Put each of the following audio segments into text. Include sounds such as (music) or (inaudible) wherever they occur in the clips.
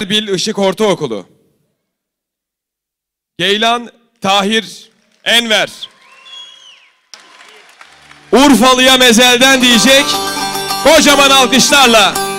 Bil Işık Ortaokulu. Geylan Tahir Enver. Urfalı'ya mezelden diyecek kocaman alkışlarla.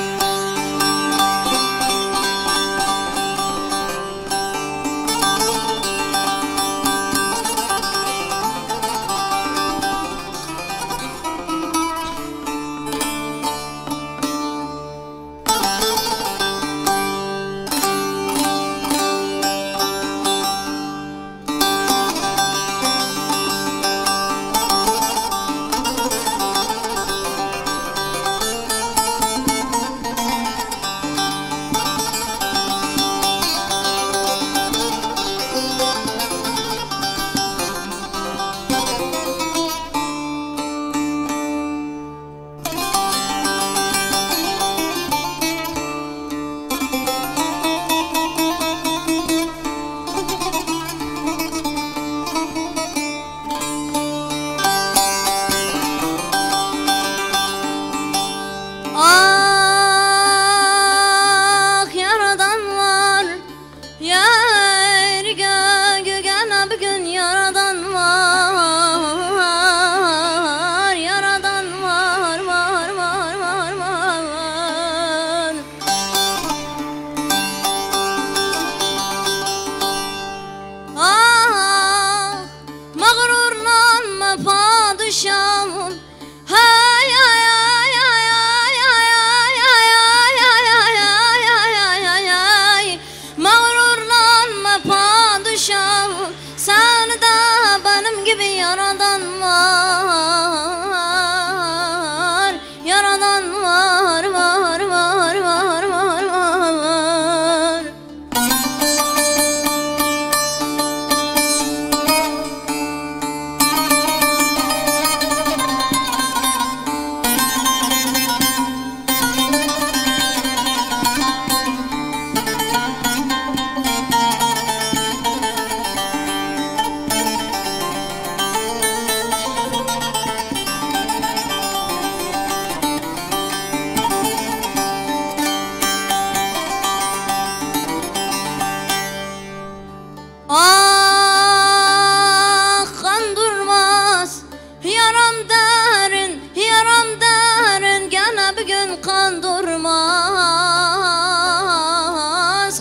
Gene bir gün kan durmaz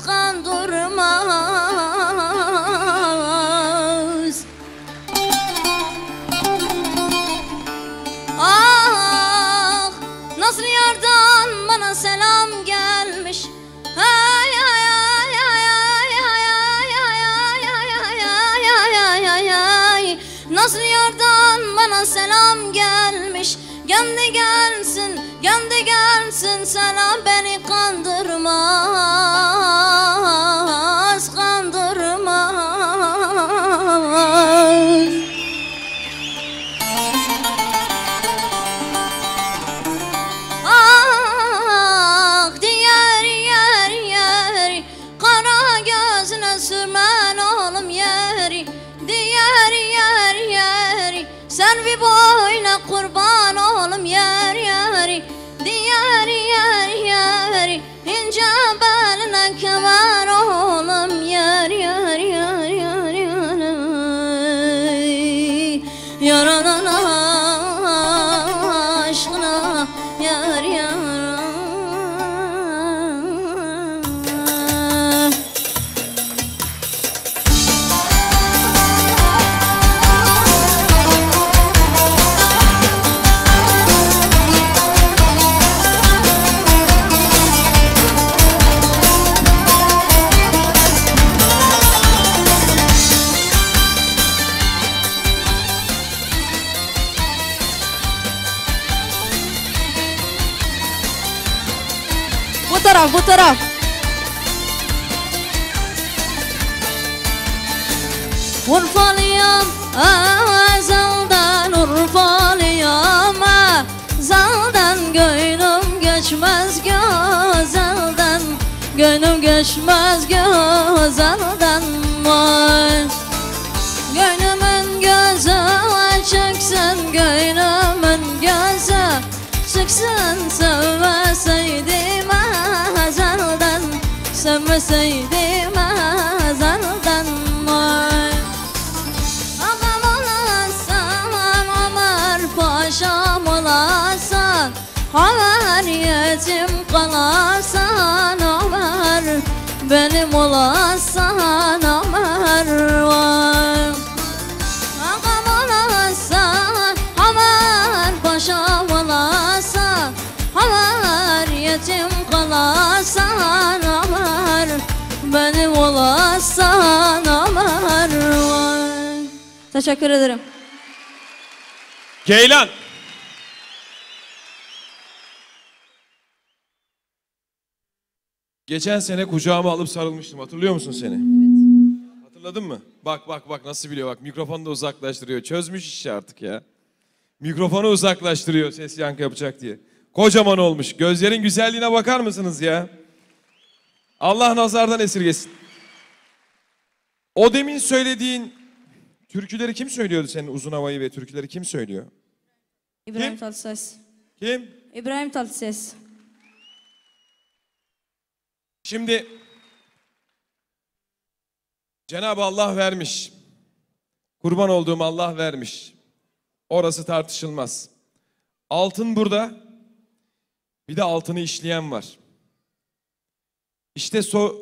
Kan durmaz Ah nasıl yardan bana selam gelmiş ay ay ay ay ay ay ay ay ay ay ay ay Nasıl yardan bana selam gelmiş Yandı gelsin, yandı gelsin Sana beni kandırma. Sen bir boyuna kurban oğlum yar yari Diyari yar yari İnce Bu taraf bu taraf. Urfalıyam azaldan Urfalıyam azaldan Gönlüm geçmez gözelden Gönlüm geçmez gözelden Vay Gönlümün gözü açıksın Gönlümün Sevmeseydim ezelden vay Ağam olasan Ömer Paşam olasan. Haber yetim kalarsan Ömer Benim olasan Ömer vay Teşekkür ederim. Ceylan. Geçen sene kucağıma alıp sarılmıştım. Hatırlıyor musun seni? Hatırladın mı? Bak bak bak nasıl biliyor bak. Mikrofonu da uzaklaştırıyor. Çözmüş işi artık ya. Mikrofonu uzaklaştırıyor ses yankı yapacak diye. Kocaman olmuş. Gözlerin güzelliğine bakar mısınız ya? Allah nazardan esirgesin. O demin söylediğin türküleri kim söylüyordu senin uzun havayı ve türküleri kim söylüyor? İbrahim Kim? Tatlıses. Kim? İbrahim Tatlıses. Şimdi Cenab-ı Allah vermiş. Kurban olduğum Allah vermiş. Orası tartışılmaz. Altın burada. Bir de altını işleyen var. İşte so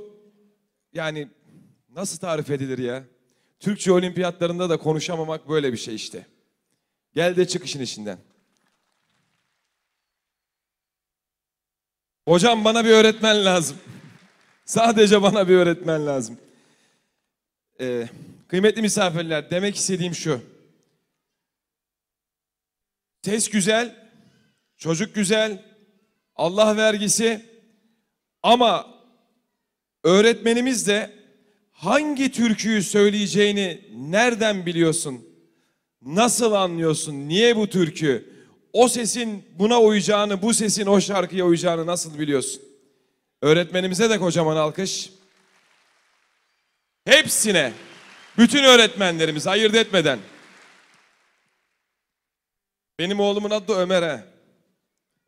yani nasıl tarif edilir ya? Türkçe olimpiyatlarında da konuşamamak böyle bir şey işte. Gel de çık işin içinden. Hocam bana bir öğretmen lazım. (laughs) Sadece bana bir öğretmen lazım. Ee, kıymetli misafirler, demek istediğim şu. Ses güzel, çocuk güzel, Allah vergisi ama öğretmenimiz de hangi türküyü söyleyeceğini nereden biliyorsun? Nasıl anlıyorsun? Niye bu türkü? O sesin buna uyacağını, bu sesin o şarkıya uyacağını nasıl biliyorsun? Öğretmenimize de kocaman alkış. Hepsine, bütün öğretmenlerimiz ayırt etmeden. Benim oğlumun adı da Ömer ha.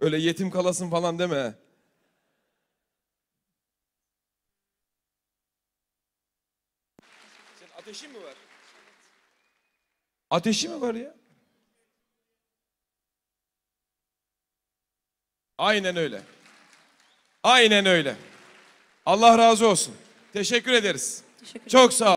Öyle yetim kalasın falan deme ateşin mi var? Ateşi mi var ya? Aynen öyle. Aynen öyle. Allah razı olsun. Teşekkür ederiz. Teşekkür Çok sağ ol.